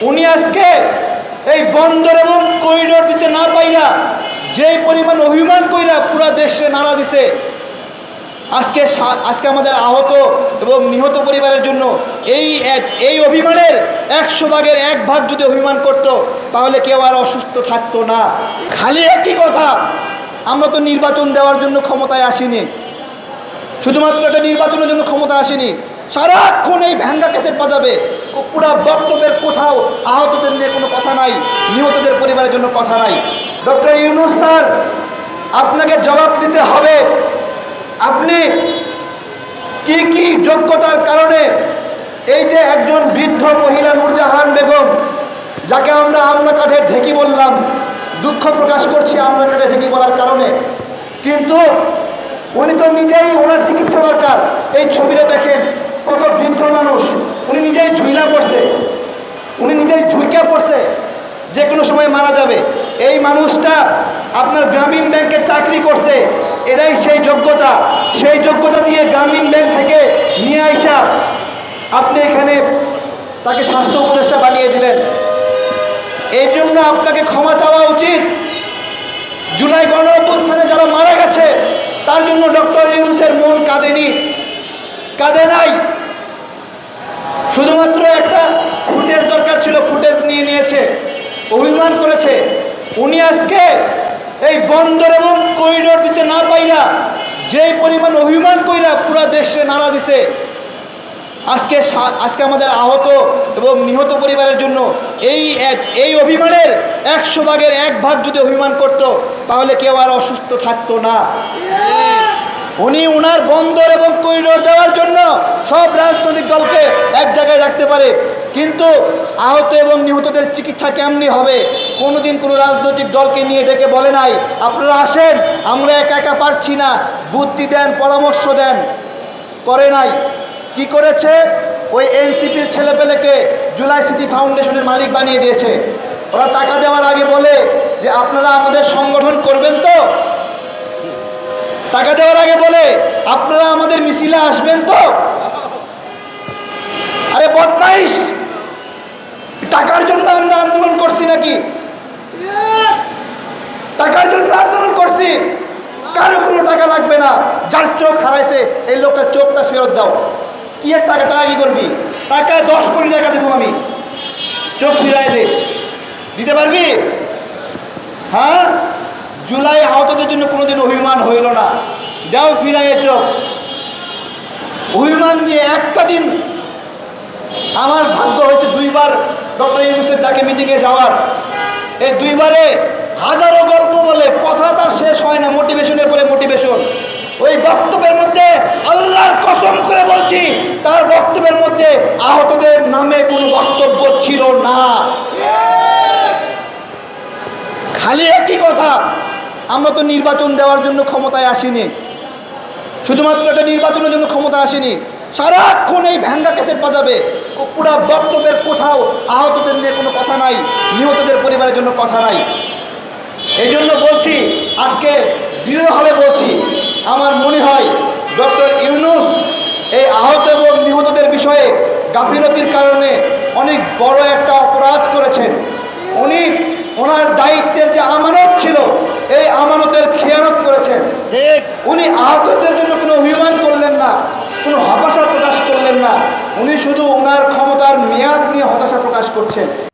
উনি আজকে এই বন্দর এবং করিডোর দিতে না পাইলা যেই পরিমাণ অভিমান কইরা পুরা দেশে নাড়া দিছে, আজকে আজকে আমাদের আহত এবং নিহত পরিবারের জন্য এই এক- এই অভিমানের একশো ভাগের এক ভাগ যদি অভিমান করত, তাহলে কেউ আর অসুস্থ থাকতো না। খালি একই কথা, আমরা তো নির্বাচন দেওয়ার জন্য ক্ষমতায় আসিনি। শুধুমাত্র একটা নির্বাচনের জন্য ক্ষমতা আসেনি। সারাক্ষণ এই ভ্যাঙ্গা ক্যাসেট বাজাবে। পুরা বক্তব্যের কোথাও আহতদের নিয়ে কোনো কথা নাই, নিহতদের পরিবারের জন্য কথা নাই। ডক্টর ইউনুস স্যার, আপনাকে জবাব দিতে হবে। আপনি কি কি যোগ্যতার কারণে এই যে একজন বৃদ্ধ মহিলা নূরজাহান বেগম, যাকে আমরা আমরা কাঠের ঢেকি বললাম, দুঃখ প্রকাশ করছি আমরা কাঠে ঢেকি বলার কারণে। কিন্তু উনি তো নিজেই ওনার চিকিৎসা দরকার। এই ছবিটা দেখেন কত বৃদ্ধ মানুষ উনি নিজেই ঝুইলা পড়ছে। উনি নিজেই ঝুঁকা পড়ছে। যে কোনো সময় মারা যাবে। এই মানুষটা আপনার গ্রামীণ ব্যাংকে চাকরি করছে। এটাই সেই যোগ্যতা। সেই যোগ্যতা দিয়ে গ্রামীণ ব্যাংক থেকে নিয়ে আইসা আপনি এখানে তাকে স্বাস্থ্য উপদেষ্টা বানিয়ে দিলেন। এই জন্য আপনাকে ক্ষমা চাওয়া উচিত। জুলাই গণ যারা মারা গেছে, তার জন্য ডক্টর ইউনুসের মন কাঁদেনি। কাঁদে নাই শুধুমাত্র একটা ফুটেজ দরকার ছিল ফুটেজ নিয়ে নিয়েছে, অভিমান করেছে। উনি আজকে এই বন্দর এবং করিডোর দিতে না পাইলা, যেই পরিমাণ অভিমান কইরা পুরা দেশে নাড়া দিছে, আজকে আজকে আমাদের আহত এবং নিহত পরিবারের জন্য এই এই অভিমানের একশো ভাগের এক ভাগ যদি অভিমান করত, তাহলে কেউ আর অসুস্থ থাকতো না। উনি উনার বন্দর এবং করিডোর দেওয়ার জন্য সব এক জায়গায় রাখতে পারে। কিন্তু আহত এবং নিহতদের চিকিৎসা কেমনি হবে? কোনোদিন কোনো রাজনৈতিক দলকে নিয়ে ডেকে বলে নাই। আপনারা আসেন, আমরা একা একা পারছি না। বুদ্ধি দেন, পরামর্শ দেন। করে নাই। কি করেছে? ওই এনসিপির ছেলেপেলেকে জুলাই সিটি ফাউন্ডেশনের মালিক বানিয়ে দিয়েছে। ওরা টাকা দেওয়ার আগে বলে যে, আপনারা আমাদের সংগঠন করবেন তো? টাকা দেওয়ার আগে বলে, আপনারা আমাদের মিছিলে আসবেন তো? আরে বদমাইশ টাকার জন্য আমরা আন্দোলন করছি নাকি? টাকার জন্য আন্দোলন করছি। কারও কোনো টাকা লাগবে না। যার চোখ হারাইছে, এই লোকটার চোখটা ফেরত দাও। কি এর টাকা টাকা কি করবি? টাকা দশ কোটি টাকা দেবো আমি। চোখ ফিরাই দে। দিতে পারবি? হ্যাঁ? জুলাই আহতদের জন্য কোনোদিন অভিমান হইল না। দাও ফিরাইয়ে চোখ। অভিমান দিয়ে একটা দিন আমার ভাগ্য হয়েছে দুইবার ডক্টর ইউনুসের ডাকে মিটিংয়ে যাওয়ার। এই দুইবারে হাজারো গল্প বলে, কথা তার শেষ হয় না মোটিভেশনের পরে মোটিভেশন ওই বক্তব্যের মধ্যে আল্লাহর কসম করে বলছি, তার বক্তব্যের মধ্যে আহতদের নামে কোনো বক্তব্য ছিল না। খালি একই কথা, আমরা তো নির্বাচন দেওয়ার জন্য ক্ষমতায় আসিনি। শুধুমাত্র একটা নির্বাচনের জন্য ক্ষমতা আসেনি। সারাক্ষণ এই ভ্যাঙ্গা ক্যাসেট বাজাবে। পুরা বক্তব্যের কোথাও আহতদের নিয়ে কোনো কথা নাই নিহতদের পরিবারের জন্য কথা নাই। এই জন্য বলছি আজকে দৃঢ়ভাবে বলছি আমার মনে হয় ডক্টর ইউনুস এই আহত এবং নিহতদের বিষয়ে গাফিলতির কারণে অনেক বড় একটা অপরাধ করেছেন। উনি ওনার দায়িত্বের যে আমানত ছিল এই আমানতের খেয়ানত করেছেন। উনি আহতদের জন্য কোনো অভিমান করলেন না কোনো হতাশা প্রকাশ করলেন না উনি শুধু ওনার ক্ষমতার মেয়াদ নিয়ে হতাশা প্রকাশ করছেন।